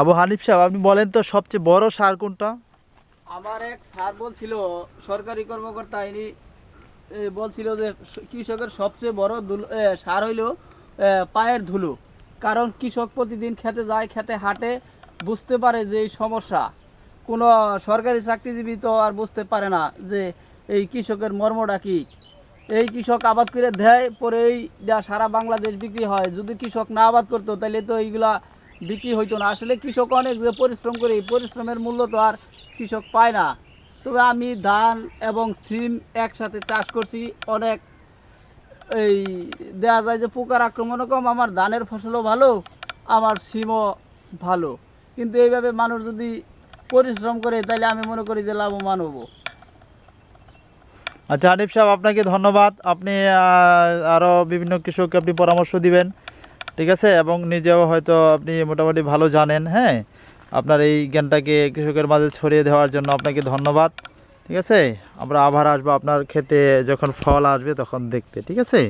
আবু হানিফ সাহেব, আপনি বলেন তো সবচেয়ে বড় সার কোনটা? আমার এক স্যার বলছিল, সরকারি কর্মকর্তা ইনি বলছিল যে কৃষকের সবচেয়ে বড় সার হইল পায়ের ধুলো। কারণ কৃষক প্রতিদিন খেতে যায়, খেতে হাঁটে, বুঝতে পারে যে এই সমস্যা। কোনো সরকারি চাকরিজীবী তো আর বুঝতে পারে না যে এই কৃষকের মর্মটা কি। এই কৃষক আবাদ করে দেয় পরে এইটা সারা বাংলাদেশ বিক্রি হয়। যদি কৃষক না আবাদ করতো তাহলে তো এইগুলা বিক্রি হইতো না। আসলে কৃষক অনেক পরিশ্রম করে, এই পরিশ্রমের মূল্য তো আর কৃষক পায় না। তবে আমি ধান এবং সিম একসাথে চাষ করছি। অনেক এই দেয়া যায় যে পোকার আক্রমণও কম, আমার ধানের ফসলও ভালো, আমার সিমও ভালো। কিন্তু এইভাবে মানুষ যদি পরিশ্রম করে, তাহলে আমি মনে করি যে লাভবান হব। আচ্ছা হানিফ সাহেব, আপনাকে ধন্যবাদ। আপনি আরও বিভিন্ন কৃষককে আপনি পরামর্শ দিবেন। ঠিক আছে? এবং নিজেও হয়তো আপনি মোটামুটি ভালো জানেন হ্যাঁ? আপনার এই জ্ঞানটাকে কৃষকের মাঝে ছড়িয়ে দেওয়ার জন্য আপনাকে ধন্যবাদ, ঠিক আছে? আমরা আবার আসব আপনার ক্ষেতে যখন ফল আসবে তখন দেখতে, ঠিক আছে?